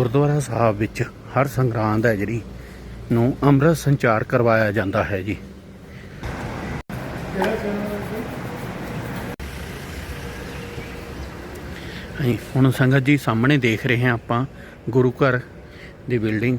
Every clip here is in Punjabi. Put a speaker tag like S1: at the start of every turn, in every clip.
S1: ਗੁਰਦੁਆਰਾ ਸਾਹਿਬ ਵਿੱਚ ਹਰ ਸੰਗਰਾਂਦ ਹੈ ਜਿਹੜੀ, ਨੂੰ ਅੰਮ੍ਰਿਤ ਸੰਚਾਰ ਕਰਵਾਇਆ ਜਾਂਦਾ ਹੈ ਜੀ। ਹਾਂਜੀ, ਹੁਣ ਸੰਗਤ ਜੀ ਸਾਹਮਣੇ ਦੇਖ ਰਹੇ ਹਾਂ ਆਪਾਂ ਗੁਰੂ ਘਰ ਦੀ ਬਿਲਡਿੰਗ।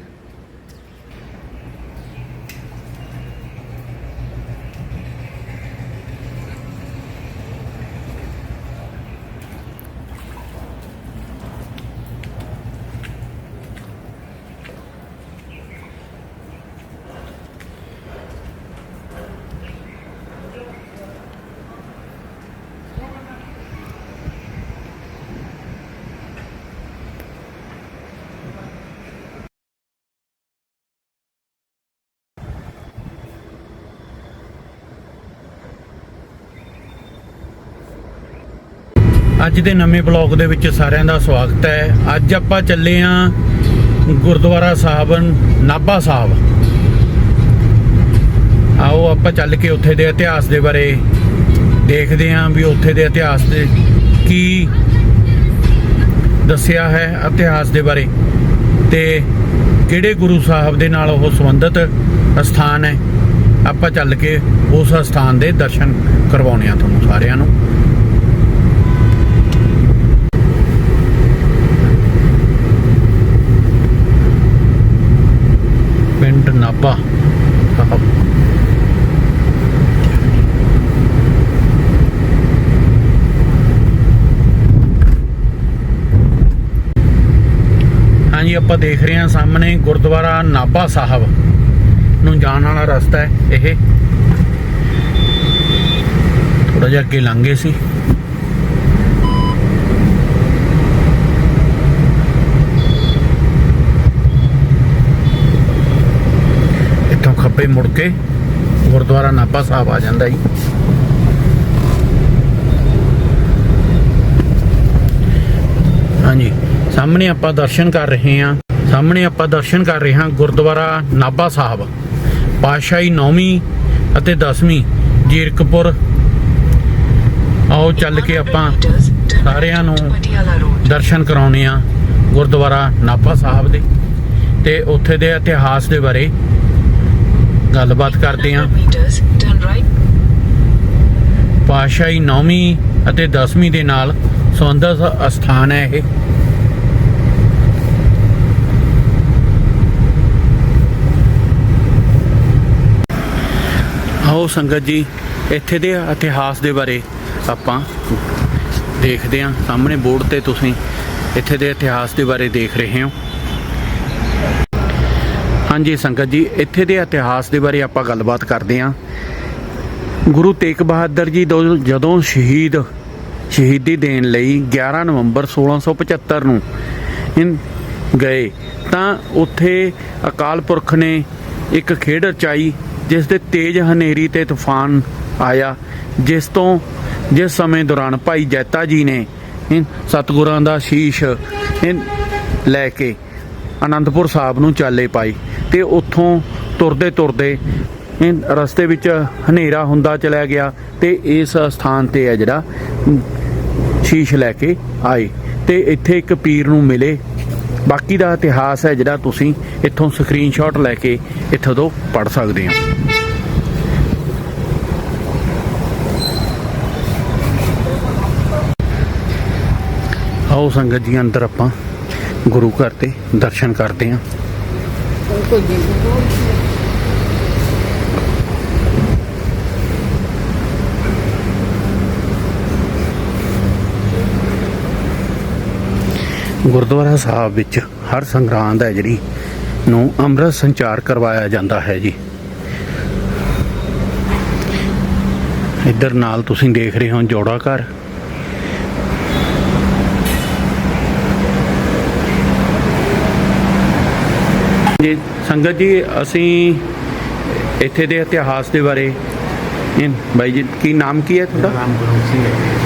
S1: ਅੱਜ ਦੇ ਨਵੇਂ ਬਲੌਗ ਦੇ ਵਿੱਚ ਸਾਰਿਆਂ ਦਾ ਸਵਾਗਤ ਹੈ। ਅੱਜ ਆਪਾਂ ਚੱਲੇ ਆਂ ਗੁਰਦੁਆਰਾ ਸਾਹਿਬ, ਨਾਭਾ ਸਾਹਿਬ। ਆਓ ਆਪਾਂ ਚੱਲ ਕੇ ਉੱਥੇ ਦੇ ਇਤਿਹਾਸ ਦੇ ਬਾਰੇ ਦੇਖਦੇ ਆਂ ਵੀ ਉੱਥੇ ਦੇ ਇਤਿਹਾਸ ਦੇ ਕੀ ਦੱਸਿਆ ਹੈ ਇਤਿਹਾਸ ਦੇ ਬਾਰੇ ਤੇ ਕਿਹੜੇ ਗੁਰੂ ਸਾਹਿਬ ਦੇ ਨਾਲ ਉਹ ਸੰਬੰਧਿਤ ਸਥਾਨ ਹੈ। ਆਪਾਂ ਚੱਲ ਕੇ ਉਸ ਸਥਾਨ ਦੇ ਦਰਸ਼ਨ ਕਰਵਾਉਣੇ ਆ ਤੁਹਾਨੂੰ ਸਾਰਿਆਂ ਨੂੰ ਪਿੰਡ ਨਾਭਾ ਸਾਹਿਬ ਹਾਂਜੀ ਆਪਾਂ ਦੇਖ ਰਹੇ ਹਾਂ ਸਾਹਮਣੇ ਗੁਰਦੁਆਰਾ ਨਾਭਾ ਸਾਹਿਬ ਨੂੰ ਜਾਣ ਵਾਲਾ ਰਸਤਾ ਹੈ ਇਹ। ਥੋੜਾ ਜਿਹਾ ਅੱਗੇ ਲੰਘੇ ਸੀ। ਇੱਥੋਂ ਖੱਬੇ ਮੁੜ ਕੇ ਗੁਰਦੁਆਰਾ ਨਾਭਾ ਸਾਹਿਬ ਆ ਜਾਂਦਾ ਜੀ। ਹਾਂਜੀ। ਸਾਹਮਣੇ ਆਪਾਂ ਦਰਸ਼ਨ ਕਰ ਰਹੇ ਹਾਂ। ਸਾਹਮਣੇ ਆਪਾਂ ਦਰਸ਼ਨ ਕਰ ਰਹੇ ਹਾਂ ਗੁਰਦੁਆਰਾ ਨਾਭਾ ਸਾਹਿਬ। ਪਾਤਸ਼ਾਹੀ 9ਵੀਂ ਅਤੇ 10ਵੀਂ ਜੀਰਕਪੁਰ। ਆਓ ਚੱਲ ਕੇ ਆਪਾਂ ਸਾਰਿਆਂ ਨੂੰ ਦਰਸ਼ਨ ਕਰਾਉਣੇ ਆ ਗੁਰਦੁਆਰਾ ਨਾਭਾ ਸਾਹਿਬ ਦੇ। ਤੇ ਉੱਥੇ ਦੇ ਇਤਿਹਾਸ ਦੇ ਬਾਰੇ ਗੱਲਬਾਤ ਕਰਦੇ ਆ ਪਾਤਸ਼ਾਹੀ 9ਵੀਂ ਅਤੇ 10ਵੀਂ ਦੇ ਨਾਲ ਸੰਬੰਧਿਤ ਸਥਾਨ ਹੈ ਇਹ। ਆਓ ਸੰਗਤ ਜੀ, ਇੱਥੇ ਦੇ ਇਤਿਹਾਸ ਦੇ ਬਾਰੇ ਆਪਾਂ ਦੇਖਦੇ ਹਾਂ। ਸਾਹਮਣੇ ਬੋਰਡ ਤੇ ਤੁਸੀਂ ਇੱਥੇ ਦੇ ਇਤਿਹਾਸ ਦੇ ਬਾਰੇ ਦੇਖ ਰਹੇ ਹੋ। ਹਾਂਜੀ ਸੰਗਤ ਜੀ, ਇੱਥੇ ਦੇ ਇਤਿਹਾਸ ਦੇ ਬਾਰੇ ਆਪਾਂ ਗੱਲਬਾਤ ਕਰਦੇ ਹਾਂ। ਗੁਰੂ ਤੇਗ ਬਹਾਦਰ ਜੀ ਦੋ- ਜਦੋਂ ਸ਼ਹੀਦ, ਸ਼ਹੀਦੀ ਦੇਣ ਲਈ 11 ਨਵੰਬਰ 1675 ਨੂੰ ਇਨ ਗਏ, ਤਾਂ ਉੱਥੇ ਅਕਾਲ ਪੁਰਖ ਨੇ ਇੱਕ ਖੇਡ ਰਚਾਈ। ਜਿਸ ਦੇ ਤੇਜ਼ ਹਨੇਰੀ ਤੇ ਤੂਫਾਨ ਆਇਆ, ਜਿਸ ਤੋਂ ਜਿਸ ਸਮੇਂ ਦੌਰਾਨ ਭਾਈ ਜੈਤਾ ਜੀ ਨੇ ਇਨ ਸਤਿਗੁਰਾਂ ਦਾ ਸ਼ੀਸ਼ ਲੈ ਕੇ ਅਨੰਦਪੁਰ ਸਾਹਿਬ ਨੂੰ ਚਾਲੇ ਪਾਈ ਤੇ ਉੱਥੋਂ ਤੁਰਦੇ ਤੁਰਦੇ ਰਸਤੇ ਵਿੱਚ ਹਨੇਰਾ ਹੁੰਦਾ ਚਲਾ ਗਿਆ ਤੇ ਇਸ ਸਥਾਨ ਤੇ ਹੈ ਜਿਹੜਾ ਸ਼ੀਸ਼ ਲੈ ਕੇ ਆਏ ਤੇ ਇੱਥੇ ਇੱਕ ਪੀਰ ਨੂੰ ਮਿਲੇ ਬਾਕੀ ਦਾ ਇਤਿਹਾਸ ਹੈ ਜਿਹੜਾ ਤੁਸੀਂ ਇੱਥੋਂ ਸਕਰੀਨਸ਼ਾਟ ਲੈ ਕੇ ਇੱਥੋਂ ਤੋਂ ਪੜ ਸਕਦੇ ਹੋ। ਆਓ ਸੰਗਤ ਜੀ, ਅੰਦਰ ਆਪਾਂ ਗੁਰੂ ਘਰ ਤੇ ਦਰਸ਼ਨ ਕਰਦੇ ਹਾਂ। ਗੁਰਦੁਆਰਾ ਸਾਹਿਬ ਵਿੱਚ ਹਰ ਸੰਗਰਾਂਦ ਹੈ ਜਿਹੜੀ ਨੂੰ ਅੰਮ੍ਰਿਤ ਸੰਚਾਰ ਕਰਵਾਇਆ ਜਾਂਦਾ ਹੈ ਜੀ। ਇੱਧਰ ਨਾਲ ਤੁਸੀਂ ਦੇਖ ਰਹੇ ਹੋ ਜੋੜਾ ਘਰ। ਜੀ ਸੰਗਤ ਜੀ ਅਸੀਂ ਇੱਥੇ ਦੇ ਇਤਿਹਾਸ ਦੇ ਬਾਰੇ ਇਹ ਬਾਈ ਜੀ ਕੀ ਨਾਮ ਕੀ ਹੈ ਤੁਹਾਡਾ?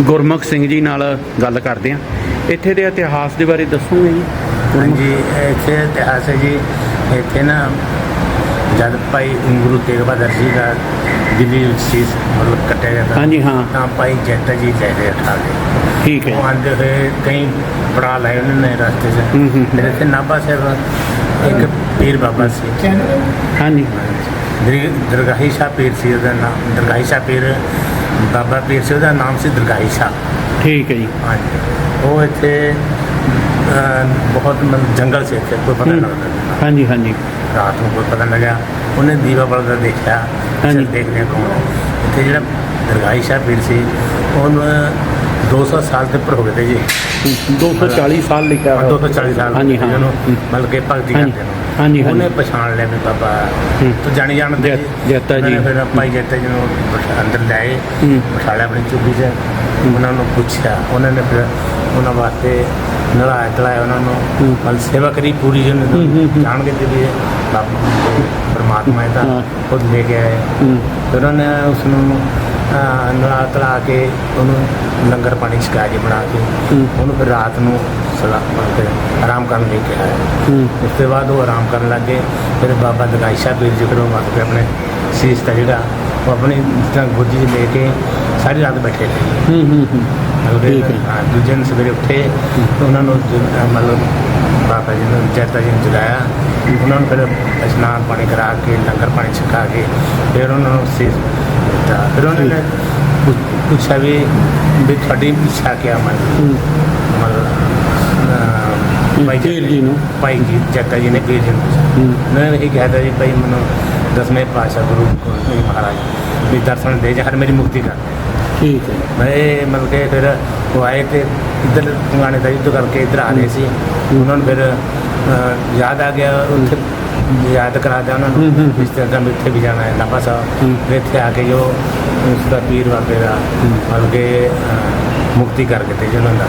S1: ਗੁਰਮੁਖ ਸਿੰਘ ਜੀ ਨਾਲ ਗੱਲ ਕਰਦੇ ਹਾਂ। ਇੱਥੇ ਦੇ ਇਤਿਹਾਸ ਦੇ ਬਾਰੇ ਦੱਸੋਗੇ ਜੀ?
S2: ਹਾਂਜੀ ਇੱਥੇ ਇਤਿਹਾਸ ਹੈ ਜੀ ਇੱਥੇ ਨਾ ਜਦ ਭਾਈ ਗੁਰੂ ਤੇਗ ਬਹਾਦਰ ਜੀ ਦਾ ਦਿੱਲੀ ਵਿੱਚ ਸੀ ਮਤਲਬ ਕੱਟਿਆ ਜਾਂਦਾ
S1: ਹਾਂਜੀ ਹਾਂ।
S2: ਤਾਂ ਭਾਈ ਜੱਟਾ ਜੀ ਗਏ ਉਠਾ ਕੇ
S1: ਠੀਕ ਹੈ।
S2: ਉਹ ਆਂਦੇ ਹੋਏ ਕਈ ਬੜਾ ਲਾਏ ਉਹਨਾਂ ਨੇ ਰਸਤੇ 'ਚ। ਮੇਰੇ ਤੇ ਨਾਭਾ ਸਾਹਿਬ ਇੱਕ ਪੀਰ ਬਾਬਾ ਸੀ।
S1: ਹਾਂਜੀ।
S2: ਦਰ- ਦਰਗਾਹੀ ਸ਼ਾਹ ਪੀਰ ਸੀ ਉਹਦਾ ਨਾਮ ਦਰਗਾਹੀ ਸ਼ਾਹ ਪੀਰ ਬਾਬਾ ਪੀਰ ਸੀ ਉਹਦਾ ਨਾਮ ਸੀ ਦਰਗਾਹੀ ਸ਼ਾਹ।
S1: ਠੀਕ ਹੈ ਜੀ।
S2: ਹਾਂਜੀ। ਉਹ ਇੱਥੇ ਅਹ, ਬਹੁਤ ਮਤਲਬ ਜੰਗਲ ਸੀ ਇੱਥੇ ਕੋਈ ਪਤਾ
S1: ਹੂੰ।
S2: ਨਹੀਂ ਲੱਗਦਾ
S1: ਹਾਂਜੀ ਹਾਂਜੀ
S2: ਰਾਤ ਨੂੰ ਕੋਈ ਪਤਾ ਨਹੀਂ ਲੱਗਿਆ ਉਹਨੇ ਦੀਵਾ ਬਲਦਾ ਦੇਖਿਆ
S1: ਹਾਂਜੀ।
S2: ਚਲ ਦੇਖਦੇ ਹਾਂ ਕੌਣ ਹੈ। ਇੱਥੇ ਜਿਹੜਾ ਦਰਗਾਹੀ ਸ਼ਾਹ ਪੀਰ ਸੀ ਉਹਨੂੰ 200 ਸਾਲ ਦੇ ਉੱਪਰ ਹੋ ਗਏ ਤੇ ਜੀ
S1: 240 ਸਾਲ ਲਿਖਿਆ ਹੋਇਆ
S2: 240 ਸਾਲ
S1: ਹਾਂਜੀ ਹਾਂ
S2: ਜਿਹਨੂੰ
S1: ਹੂੰ।
S2: ਮਤਲਬ ਕਿ ਭਗਤੀ
S1: ਹਾਂਜੀ,
S2: ਕਰਦੇ ਨੇ
S1: ਹਾਂਜੀ, ਹਾਂਜੀ।
S2: ਉਹਨੇ ਪਛਾਣ ਲਿਆ ਵੀ ਬਾਬਾ
S1: ਹੂੰ।
S2: ਤੂੰ ਜਾਣੀ ਜਾਣਦੇ
S1: ਜੈ- ਜੈਤਾ ਜੀ।
S2: ਫਿਰ ਭਾਈ ਜੈਤਾ ਜੀ ਨੂੰ ਅੰਦਰ ਲਿਆਏ
S1: ਹੂੰ।
S2: ਬਿਠਾ ਲਿਆ ਆਪਣੀ ਚੁੱਪੀ 'ਚ ਉਹਨਾਂ ਨੂੰ ਪੁੱਛਿਆ ਉਹਨਾਂ ਨੇ ਫਿਰ ਉਹਨਾਂ ਵਾਸਤੇ ਨਲਾਇਆ ਤਲਾਇਆ ਉਹਨਾਂ ਨੂੰ। ਮਤਲਬ ਸੇਵਾ ਕਰੀ ਪੂਰੀ
S1: ਹੂੰ।
S2: ਜਾਣ ਕੇ ਬਾਬਾ ਪਰਮਾਤਮਾ ਹਾਂ। ਖੁਦ ਲੈ ਕੇ ਆਏ। ਫਿਰ ਉਹਨੇ ਉਸ ਨੂੰ ਨਲਾ ਤਲਾ ਕੇ ਉਹਨੂੰ ਲੰਗਰ ਪਾਣੀ ਛਕਾ ਕੇ ਬਣਾ ਕੇ। ਉਹਨੂੰ ਫਿਰ ਰਾਤ ਨੂੰ ਸਲਾਮ ਪੜ ਕੇ ਆਰਾਮ ਕਰਨ ਲੈ ਕੇ ਆਇਆ
S1: ਹੂੰ
S2: ਉਸ ਤੋਂ ਬਾਅਦ ਉਹ ਆਰਾਮ ਕਰਨ ਲੱਗੇ ਫਿਰ ਬਾਬਾ ਦਗਾਈਸ਼ਾ ਪੀਰ ਜੀ ਕੋਲੋਂ ਮੰਗ ਕੇ ਆਪਣੇ ਸੀਸ ਦਾ ਜਿਹੜਾ ਉਹ ਆਪਣੀ ਤਰ੍ਹਾਂ ਗੋਦੀ 'ਚ ਲੈ ਕੇ ਸਾਰੀ ਰਾਤ ਬੈਠੇ ਰਹੇ
S1: ਹੂੰ ਹੂੰ ਹੂੰ।
S2: ਮਤਲਬ
S1: ਠੀਕ ਹੈ।
S2: ਹਾਂ, ਦੂਜੇ ਦਿਨ ਸਵੇਰੇ ਉੱਠੇ ਤੇ ਉਹਨਾਂ ਨੂੰ ਜ- ਅਹ ਮਤਲਬ ਬਾਬਾ ਜੀ ਨੂੰ ਜੈਤਾ ਜੀ ਨੂੰ ਜਗਾਇਆ। ਉਹਨਾਂ ਨੂੰ ਫਿਰ ਇਸ਼ਨਾਨ ਪਾਣੀ ਕਰਾ ਕੇ ਲੰਗਰ ਪਾਣੀ ਛਕਾ ਕੇ ਫਿਰ ਉਹਨਾਂ ਨੂੰ ਸੀਸ ਦਿੱਤਾ। ਫਿਰ ਉਹਨਾਂ ਨੇ ਪੁੱਛ- ਪੁੱਛਿਆ ਵੀ ਵੀ ਤੁਹਾਡੀ ਇੱਛਾ ਕਿਆ ਮਨ
S1: ਹੂੰ।
S2: ਮਤਲਬ ਅਹ, ਭਾਈ
S1: ਪੀਰ ਜੀ ਨੂੰ।
S2: ਭਾਈ ਜੀ ਜੈਤਾ ਜੀ ਨੇ ਪੀਰ ਜੀ ਨੂੰ ਪੁੱਛਿਆ।
S1: ਹੂੰ।
S2: ਉਹਨਾਂ ਨੇ ਇਹ ਕਿਹਾ ਤਾ ਜੀ ਭਾਈ ਮੈਨੂੰ ਦਸਵੇਂ ਪਾਤਸ਼ਾਹ ਗੁਰੂ ਗੋਬਿੰਦ ਸਿੰਘ ਮਹਾਰਾਜ ਵੀ ਦਰਸ਼ਨ ਦੇ ਜਾ ਹਰ ਮੇਰੀ ਮੁਕਤੀ ਕਰ।
S1: ਠੀਕ ਹੈ।
S2: ਮੈਂ ਮਤਲਬ ਕਿ ਫਿਰ ਉਹ ਆਏ ਤੇ ਇੱਧਰ ਪੁਰਾਣੇ ਦਾ ਯੁੱਧ ਕਰਕੇ ਇੱਧਰ ਆ ਰਹੇ ਸੀ। ਉਹਨਾਂ ਨੂੰ ਫਿਰ ਅਹ, ਯਾਦ ਆ ਗਿਆ ਉੱਥੇ ਯਾਦ ਕਰਾ ਦਿਆ ਉਹਨਾਂ
S1: ਹੂੰ, ਹੂੰ,
S2: ਨੂੰ
S1: ਹੂੰ।
S2: ਇਸ ਤਰ੍ਹਾਂ ਦਾ ਇੱਥੇ ਵੀ ਜਾਣਾ ਹੈ ਨਾਭਾ
S1: ਹੂੰ।
S2: ਸਾਹਿਬ ਫਿਰ ਇੱਥੇ ਆ ਕੇ ਜੋ ਉਸ ਦਾ ਪੀਰ ਬਾਬੇ ਦਾ ਮਤਲਬ ਕਿ ਅਹ, ਮੁਕਤੀ ਕਰਕੇ ਤੇ ਜਿਹਨਾਂ ਦਾ।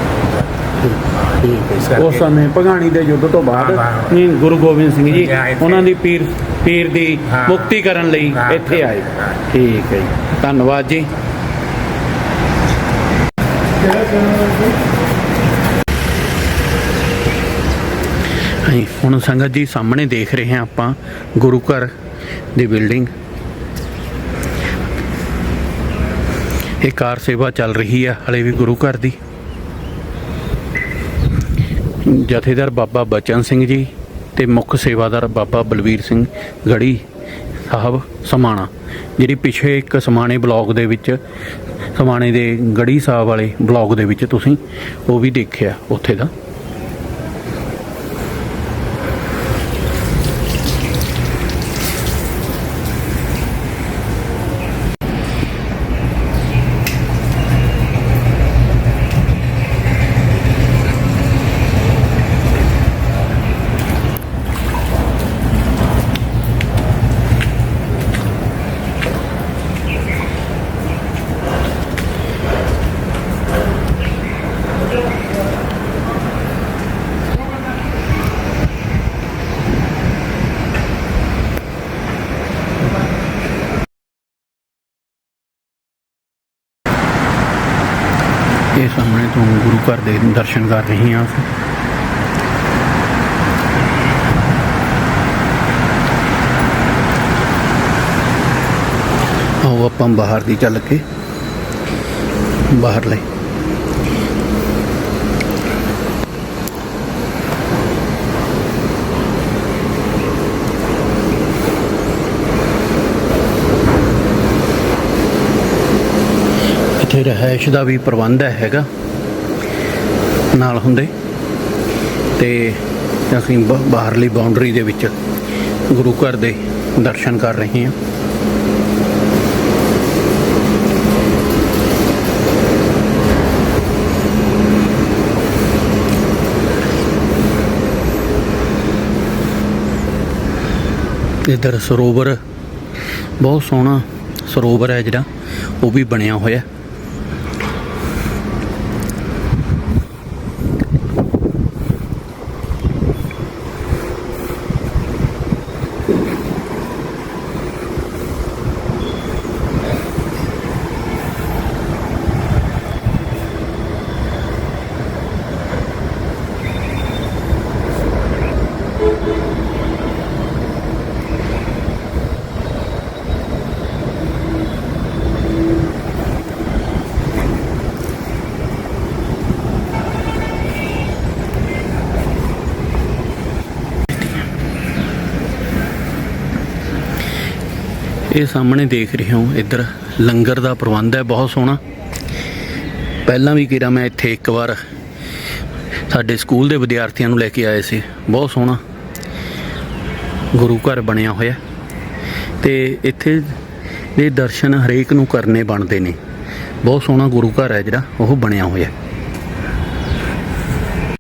S1: ਠੀਕ
S2: ਇਸ
S1: ਹੈ।
S2: ਕਰਕੇ-
S1: ਉਸ ਸਮੇਂ ਭਗਾਣੀ ਦੇ ਯੁੱਧ ਤੋਂ ਬਾਅਦ
S2: ਹਾਂ, ਹਾਂ।
S1: ਨਹੀਂ, ਗੁਰੂ ਗੋਬਿੰਦ ਸਿੰਘ ਜੀ
S2: ਜੀ, ਇੱਥੇ-
S1: ਉਹਨਾਂ ਦੀ ਪੀਰ ਪੀਰ ਦੀ
S2: ਹਾਂ।
S1: ਮੁਕਤੀ ਕਰਨ ਲਈ
S2: ਹਾਂ,
S1: ਇੱਥੇ ਆਏ।
S2: ਹਾਂ।
S1: ਠੀਕ ਹੈ ਜੀ। ਧੰਨਵਾਦ ਜੀ। ਹਾਂਜੀ, ਹੁਣ ਸੰਗਤ ਜੀ ਸਾਹਮਣੇ ਦੇਖ ਰਹੇ ਹਾਂ ਆਪਾਂ ਗੁਰੂ ਘਰ ਦੀ ਬਿਲਡਿੰਗ। ਇਹ ਕਾਰ ਸੇਵਾ ਚੱਲ ਰਹੀ ਹੈ ਹਲੇ ਵੀ ਗੁਰੂ ਘਰ ਦੀ। ਜਥੇਦਾਰ ਬਾਬਾ ਬਚਨ ਸਿੰਘ ਜੀ ਤੇ ਮੁੱਖ ਸੇਵਾਦਾਰ ਬਾਬਾ ਬਲਵੀਰ ਸਿੰਘ ਗੜੀ ਸਾਹਿਬ ਸਮਾਣਾ, ਜਿਹੜੀ ਪਿਛੇ ਇੱਕ ਸਮਾਣੇ ਬਲਾਕ ਦੇ ਵਿੱਚ ਸਮਾਣੇ ਦੇ ਗੜੀ ਸਾਹਿਬ ਵਾਲੇ ਬਲਾਕ ਦੇ ਵਿੱਚ ਤੁਸੀਂ ਉਹ ਵੀ ਦੇਖਿਆ ਉੱਥੇ ਦਾ ਇਹ ਸਾਹਮਣੇ ਤੋਂ ਗੁਰੂ ਘਰ ਦੇ ਦਰਸ਼ਨ ਕਰ ਰਹੇ ਹਾਂ। ਆਓ ਆਪਾਂ ਬਾਹਰ ਦੀ ਚੱਲ ਕੇ ਬਾਹਰ ਲਈ ਇੱਥੇ ਰਹਿائش ਦਾ ਵੀ ਪ੍ਰਬੰਧ ਹੈਗਾ। ਨਾਲ ਹੁੰਦੇ। ਤੇ ਅਸੀਂ ਬ- ਬਾਹਰਲੀ ਬਾਉਂਡਰੀ ਦੇ ਵਿੱਚ ਗੁਰੂ ਘਰ ਦੇ ਦਰਸ਼ਨ ਕਰ ਰਹੇ ਹਾਂ। ਇਧਰ ਸਰੋਵਰ, ਬਹੁਤ ਸੋਹਣਾ ਸਰੋਵਰ ਹੈ ਜਿਹੜਾ, ਉਹ ਵੀ ਬਣਿਆ ਹੋਇਆ। ਇਹ ਸਾਹਮਣੇ ਦੇਖ ਰਹੇ ਹੋ, ਇੱਧਰ ਲੰਗਰ ਦਾ ਪ੍ਰਬੰਧ ਹੈ, ਬਹੁਤ ਸੋਹਣਾ। ਪਹਿਲਾਂ ਵੀ ਕਿਰਾ ਮੈਂ ਇੱਥੇ ਇੱਕ ਵਾਰ ਸਾਡੇ ਸਕੂਲ ਦੇ ਵਿਦਿਆਰਥੀਆਂ ਨੂੰ ਲੈ ਕੇ ਆਏ ਸੀ, ਬਹੁਤ ਸੋਹਣਾ ਗੁਰੂ ਘਰ ਬਣਿਆ ਹੋਇਆ। ਤੇ ਇੱਥੇ ਦੇ ਦਰਸ਼ਨ ਹਰੇਕ ਨੂੰ ਕਰਨੇ ਬਣਦੇ ਨੇ। ਬਹੁਤ ਸੋਹਣਾ ਗੁਰੂ ਘਰ ਹੈ ਜਿਹੜਾ, ਉਹ ਬਣਿਆ ਹੋਇਆ।